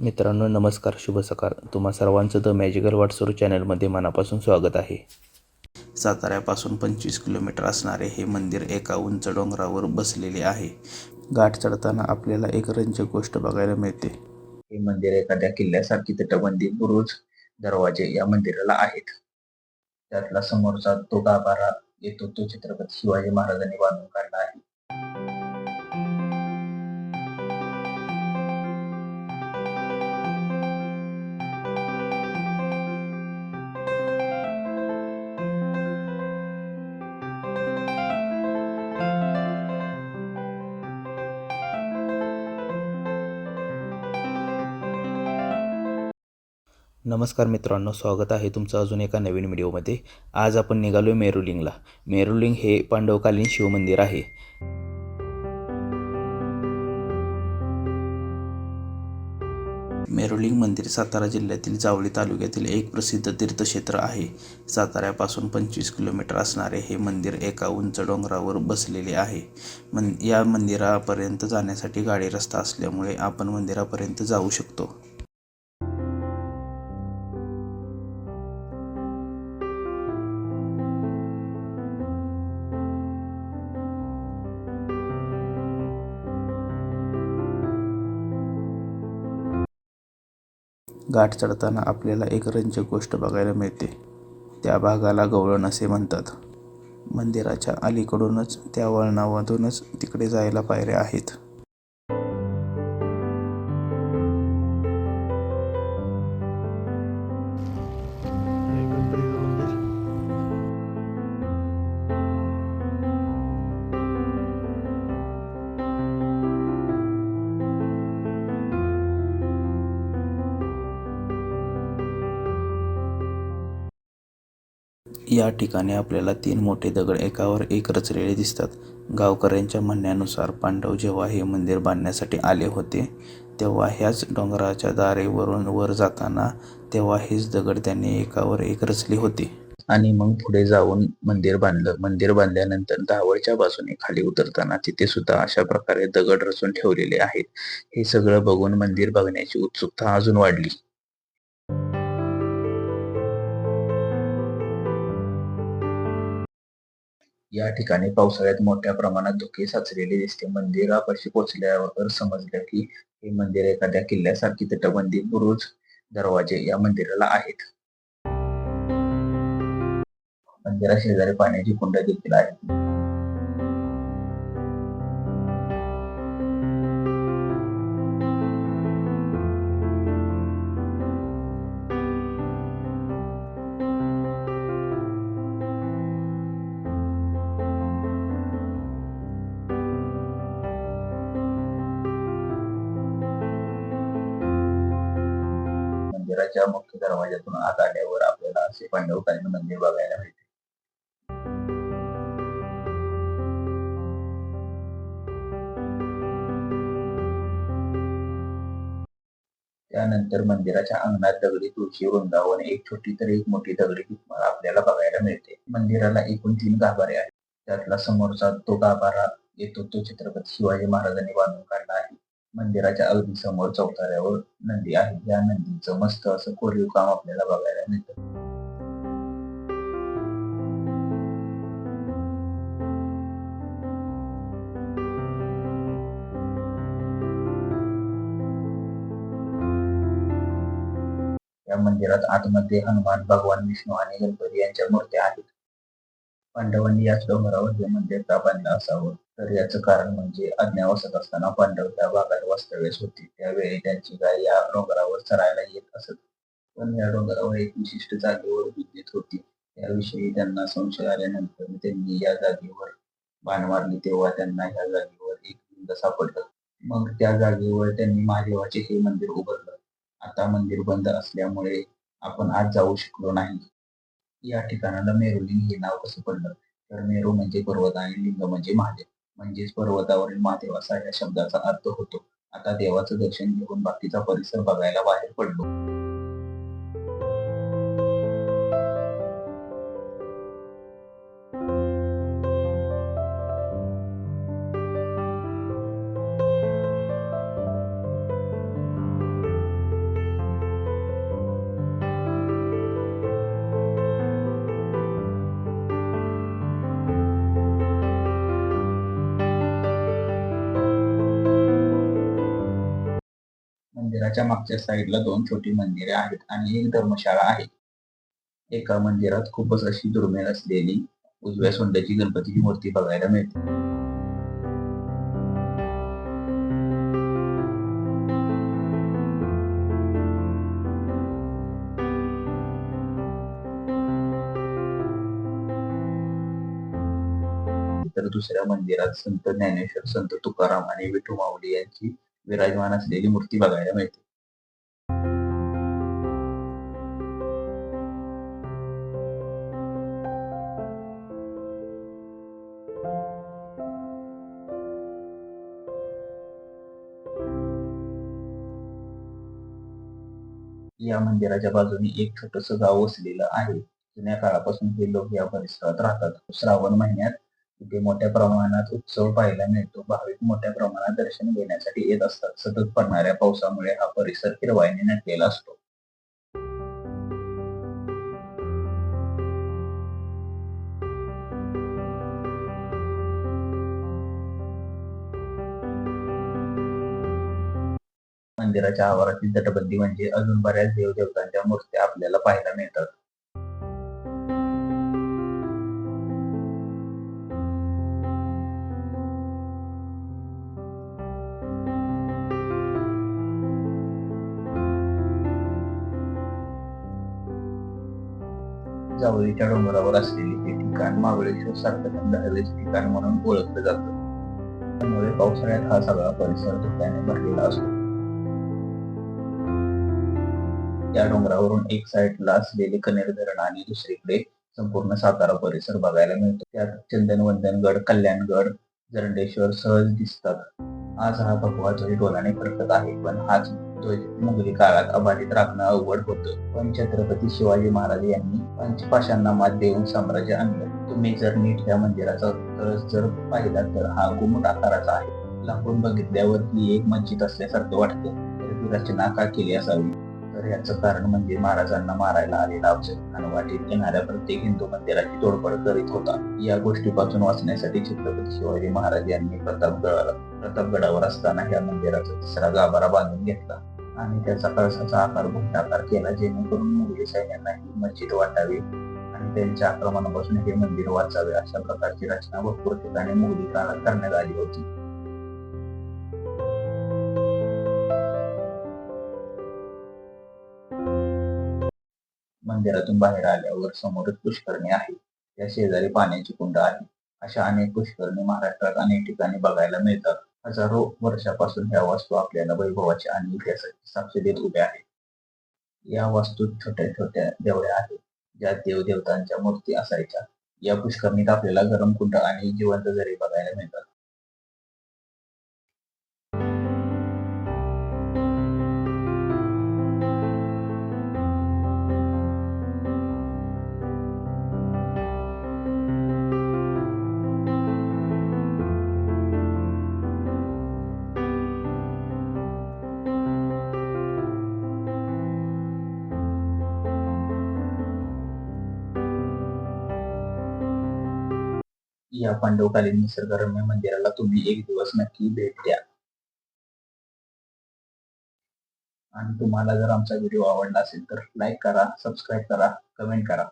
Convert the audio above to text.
मित्रांनो नमस्कार शुभ सकाळ. तुम्हा सर्वांचं द मॅजिकल वाटसरू चॅनलमध्ये मनापासून स्वागत आहे. साताऱ्यापासून पंचवीस किलोमीटर असणारे हे मंदिर एका उंच डोंगरावर बसलेले आहे. घाट चढताना आपल्याला एक रंजक गोष्ट बघायला मिळते. हे मंदिर एखाद्या किल्ल्यासारखी तटबंदी बुरुज दरवाजे या मंदिराला आहेत. त्यातला समोरचा तो गाभारा येतो तो छत्रपती शिवाजी महाराजांनी बांधून काढला आहे. नमस्कार मित्रांनो स्वागत आहे तुमचं अजून एका नवीन व्हिडिओमध्ये. आज आपण निघालो मेरुलिंगला. मेरुलिंग हे पांडवकालीन शिवमंदिर आहे. मेरुलिंग मंदिर सातारा जिल्ह्यातील जावळी तालुक्यातील एक प्रसिद्ध तीर्थक्षेत्र आहे. साताऱ्यापासून पंचवीस किलोमीटर असणारे हे मंदिर एका उंच डोंगरावर बसलेले आहे. मन या मंदिरापर्यंत जाण्यासाठी गाडी रस्ता असल्यामुळे आपण मंदिरापर्यंत जाऊ शकतो. घाट चढताना आपल्याला एक रंजक गोष्ट बघायला मिळते. त्या भागाला गवळण असे म्हणतात. मंदिराच्या अलीकडूनच त्या वळणामधूनच तिकडे जायला पायऱ्या आहेत. या ठिकाणी आपल्याला तीन मोठे दगड एकावर एक रचलेले दिसतात. गावकऱ्यांच्या म्हणण्यानुसार पांडव जेव्हा हे मंदिर बांधण्यासाठी आले होते तेव्हा ह्याच डोंगराच्या दारेवरून वर जाताना तेव्हा हेच दगड त्यांनी एकावर एक रचले होते. आणि मग पुढे जाऊन मंदिर बांधलं. मंदिर बांधल्यानंतर धावळच्या बाजूने खाली उतरताना तिथे सुद्धा अशा प्रकारे दगड रचून ठेवलेले आहेत. हे सगळं बघून मंदिर बघण्याची उत्सुकता अजून वाढली. या ठिकाणी पावसाळ्यात मोठ्या प्रमाणात धुके साचलेले दिसते. मंदिरापाशी पोहोचल्यावर समजलं की हे मंदिर एखाद्या किल्ल्यासारखी तटबंदी बुरुज दरवाजे या मंदिराला आहेत. मंदिरा शेजारी पाण्याची कुंड देखील आहे मंदिराच्या मुख्य दरवाज्यातून आत आल्यावर आपल्याला असे पांडवकालीन मंदिर बघायला मिळते. त्यानंतर मंदिराच्या अंगणात दगडी तुळशी वृंदावन एक छोटी तर एक मोठी दगडी भिंत आपल्याला बघायला मिळते. मंदिराला एकूण तीन गाभारे आहेत. त्यातला समोरचा तो गाभारा येतो तो छत्रपती शिवाजी महाराजांनी बांधून काढला आहे. मंदिराच्या अगदी समोर चौथाऱ्यावर नंदी आहे. या नंदीचं मस्त असं कोरीव काम आपल्याला बघायला मिळतं. या मंदिरात आतमध्ये हनुमान भगवान विष्णू आणि गणपती यांच्या मूर्त्या आहेत. पांडवांनी याच डोंगरावर हे मंदिर का बांधलं असावं. तर याचं कारण म्हणजे अज्ञावसत असताना पांडव त्या भागात वास्तव्यास होती. त्यावेळी त्यांची गाय या डोंगरावर चरायला येत असत. पण या डोंगरावर एक विशिष्ट जागेवर विद्युत होती. त्याविषयी त्यांना संशय आल्यानंतर त्यांनी या जागेवर बाण मारली तेव्हा त्यांना या जागेवर एक लिंग सापडलं. मग त्या जागेवर त्यांनी महादेवाचे हे मंदिर उभारलं. आता मंदिर बंद असल्यामुळे आपण आज जाऊ शकलो नाही. या ठिकाणाला मेरुलिंग हे नाव कसं पडलं? तर मेरू म्हणजे पर्वत आणि लिंग म्हणजे महादेव. म्हणजेच पर्वतावरील महादेव असा या शब्दाचा अर्थ होतो. आता देवाचं दर्शन घेऊन बाकीचा परिसर बघायला बाहेर पडलो. मंदिराच्या मागच्या साईडला दोन छोटी मंदिरे आहेत आणि एक धर्मशाळा आहे. एका मंदिरात खूपच अशी दुर्मिळ असलेली उजव्या सोंड्याची गणपतीची मूर्ती बघायला मिळते. तर दुसऱ्या मंदिरात संत ज्ञानेश्वर संत तुकाराम आणि विठू माऊली यांची विराजमान असलेली मूर्ती बघायला मिळते. या मंदिराच्या बाजूने एक छोटस गाव वसलेलं आहे. जुन्या काळापासून हे लोक या परिसरात राहतात. श्रावण महिन्यात इथे मोठ्या प्रमाणात उत्सव पाहायला मिळतो. भाविक मोठ्या प्रमाणात दर्शन घेण्यासाठी येत असतात. सतत पडणाऱ्या पावसामुळे हा परिसर हिरवाईने नटलेला असतो. मंदिराच्या आवारातील तटबंदी म्हणजे अजून बऱ्याच देवदेवतांच्या मूर्त्या आपल्याला पाहायला मिळतात. जावळीच्या डोंगरावर असलेले हे ठिकाण महाबळेश्वर सारखं थंड ठिकाण म्हणून ओळखलं जातं. त्यामुळे पावसाळ्यात हा सगळा परिसर धुक्याने भरलेला असतो. या डोंगरावरून एक साईडला असलेले कनेर धरण आणि दुसरीकडे संपूर्ण सातारा परिसर बघायला मिळतो. त्यात चंदनवंदनगड कल्याणगड जरंडेश्वर सहज दिसतात. आज हा भगवा ध्वज डोलाने फरकत आहे पण हाच ध्वज मुघली काळात अबाधित राखणं अवघड होतं. पण छत्रपती शिवाजी महाराज यांनी पंचपाशांना मात देऊन साम्राज्य आणलं. तुम्ही जर नीट या मंदिराचा कळस जर पाहिला तर हा गुमट आकाराचा आहे. लांबून बघितल्यावर ही एक मस्जिद असल्यासारखं वाटतं. तर ती रचना का केली असावी? तर याचं कारण म्हणजे महाराजांना मारायला आलेला अफजल वाटेत येणाऱ्या प्रत्येक हिंदू मंदिराची तोडफोड करीत होता. या गोष्टीपासून वाचण्यासाठी छत्रपती शिवाजी महाराज यांनी प्रतापगडाला प्रतापगडावर असताना या मंदिराचा तिसरा गाभारा बांधून घेतला. आणि त्याचा कळसाचा आकार घुमटाकार केला जेणेकरून मुघली सैन्यांना ही मस्जिद वाटावी. आणि त्यांच्या आक्रमणापासून हे मंदिर वाचावे अशा प्रकारची रचना भरपूर ठिकाणी मुघली काळात करण्यात आली होती. मंदिरातून बाहेर आल्यावर समोरच पुष्करणी आहे. त्या शेजारी पाण्याची कुंड आहे. अशा अनेक पुष्करणी महाराष्ट्रात अनेक ठिकाणी बघायला मिळतात. हजारो वर्षापासून ह्या वास्तू आपल्याला वैभवाची आणि इतिहासाची साक्ष देत उभ्या आहेत या वास्तूत छोट्या छोट्या देवळ्या आहेत ज्यात देवदेवतांच्या मूर्ती असायच्या. या पुष्करणीत आपल्याला गरम कुंड आणि जिवंत झरे बघायला मिळतात. या पांडवकालीन निसर्गरम्य मंदिराला तुम्ही एक दिवस नक्की भेट द्या. आणि तुम्हाला जर आमचा व्हिडिओ आवडला असेल तर लाईक करा सबस्क्राईब करा कमेंट करा.